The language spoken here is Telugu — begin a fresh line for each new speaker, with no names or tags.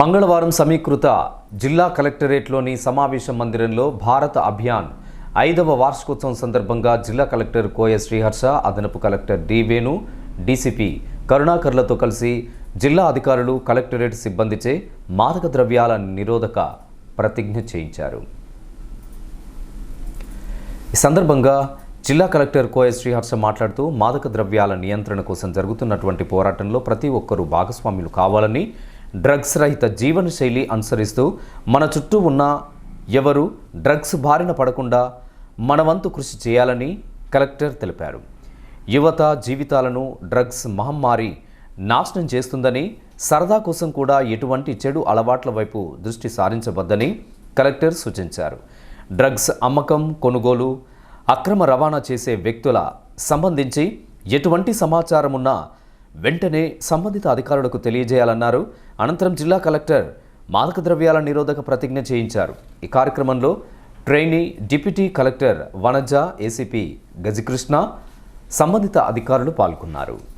మంగళవారం సమీకృత జిల్లా కలెక్టరేట్లోని సమావేశ మందిరంలో భారత అభియాన్ ఐదవ వార్షికోత్సవం సందర్భంగా జిల్లా కలెక్టర్ కోయ శ్రీహర్ష అదనపు కలెక్టర్ డి వేణు డీసీపీ కరుణాకర్లతో కలిసి జిల్లా అధికారులు కలెక్టరేట్ సిబ్బందిచే మాదక ద్రవ్యాల నిరోధక ప్రతిజ్ఞ చేయించారు. ఈ సందర్భంగా జిల్లా కలెక్టర్ కోయ శ్రీహర్ష మాట్లాడుతూ మాదక ద్రవ్యాల నియంత్రణ కోసం జరుగుతున్నటువంటి పోరాటంలో ప్రతి ఒక్కరూ భాగస్వాములు కావాలని డ్రగ్స్ రహిత జీవన శైలి అనుసరిస్తూ మన చుట్టూ ఉన్న ఎవరు డ్రగ్స్ బారిన పడకుండా మన వంతు కృషి చేయాలని కలెక్టర్ తెలిపారు. యువత జీవితాలను డ్రగ్స్ మహమ్మారి నాశనం చేస్తుందని సరదా కోసం కూడా ఎటువంటి చెడు అలవాట్ల వైపు దృష్టి సారించవద్దని కలెక్టర్ సూచించారు. డ్రగ్స్ అమ్మకం కొనుగోలు అక్రమ రవాణా చేసే వ్యక్తుల సంబంధించి ఎటువంటి సమాచారం ఉన్నా వెంటనే సంబంధిత అధికారులకు తెలియజేయాలన్నారు. అనంతరం జిల్లా కలెక్టర్ మాదక ద్రవ్యాల నిరోధక ప్రతిజ్ఞ చేయించారు. ఈ కార్యక్రమంలో trainee deputy collector Vanaja ACP Gajakrishna సంబంధిత అధికారులు పాల్గొన్నారు.